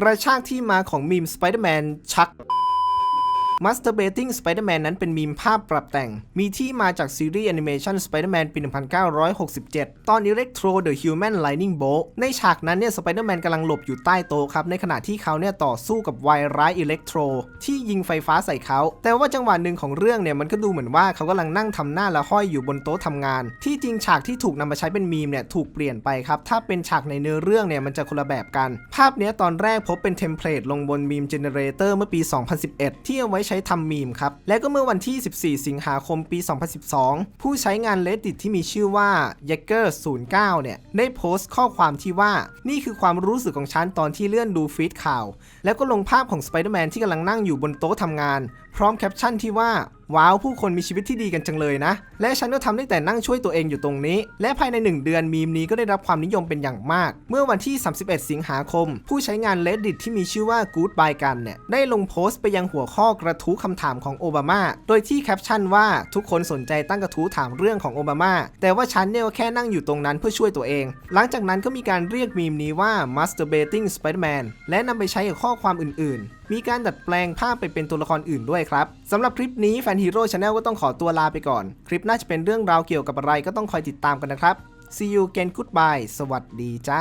กระชากที่มาของมีมสไปเดอร์แมนชัก Masturbating Spider-Man นั้นเป็นมีมภาพปรับแต่ง มีที่มาจากซีรีส์แอนิเมชัน Spider-Man ปี 1967 ตอน Electro the Human Lightning Bolt ในฉากนั้นเนี่ย Spider-Man กำลังหลบอยู่ใต้โต๊ะครับ ในขณะที่เขาเนี่ยต่อสู้กับวายร้าย Electro ที่ยิงไฟฟ้าใส่เขา แต่ว่าจังหวะหนึ่งของเรื่องเนี่ยมันก็ดูเหมือนว่าเขากำลังนั่งทำหน้าละห้อยอยู่บนโต๊ะทำงาน ที่จริงฉากที่ถูกนำมาใช้เป็นมีมเนี่ยถูกเปลี่ยนไปครับ ถ้าเป็นฉากในเนื้อเรื่องเนี่ยมันจะคนละแบบกัน ภาพเนี้ยตอนแรกพบเป็นเทมเพลตลงบนมีมเจเนเรเตอร์เมื่อปี 2011 ที่เอาไว้ใช้ทำมีมครับ และก็เมื่อวันที่ 14 สิงหาคมปี 2012 ผู้ใช้งาน Reddit ที่มีชื่อว่า y a g e r 09 เนี่ย ได้โพสต์ข้อความที่ว่า นี่คือความรู้สึกของฉันตอนที่เลื่อนดูฟีดข่าว แล้วก็ลงภาพของสไปเดอร์แมนที่กำลังนั่งอยู่บนโต๊ะทำงาน พร้อมแคปชั่นที่ว่า ว้าวผู้คนมีชีวิตที่ดีกันจังเลยนะ และฉันก็ทำได้แต่นั่งช่วยตัวเองอยู่ตรงนี้ และภายใน 1 เดือนมีมนี้ก็ได้รับความนิยมเป็นอย่างมาก เมื่อวันที่ 31 สิงหาคม ผู้ใช้งาน Reddit ที่มีชื่อว่า Goodbye กันเนี่ยได้ลงโพสต์ไปยังหัวข้อกระทู้คำถามของโอบามา โดยที่แคปชั่นว่าทุกคนสนใจตั้งกระทู้ถามเรื่องของโอบามา แต่ว่าฉันเนี่ยก็แค่นั่งอยู่ตรงนั้นเพื่อช่วยตัวเอง หลังจากนั้นก็มีการเรียกมีมนี้ว่า Masturbating Spider-Man และนำไปใช้กับข้อความอื่นๆ มีการดัดแปลงภาพไปเป็นตัวละครอื่นด้วยครับสำหรับคลิปนี้แฟนฮีโร่ชาแนลก็ต้องขอตัวลาไปก่อน คลิปน่าจะเป็นเรื่องราวเกี่ยวกับอะไรก็ต้องคอยติดตามกันนะครับ See you again goodbye สวัสดีจ้า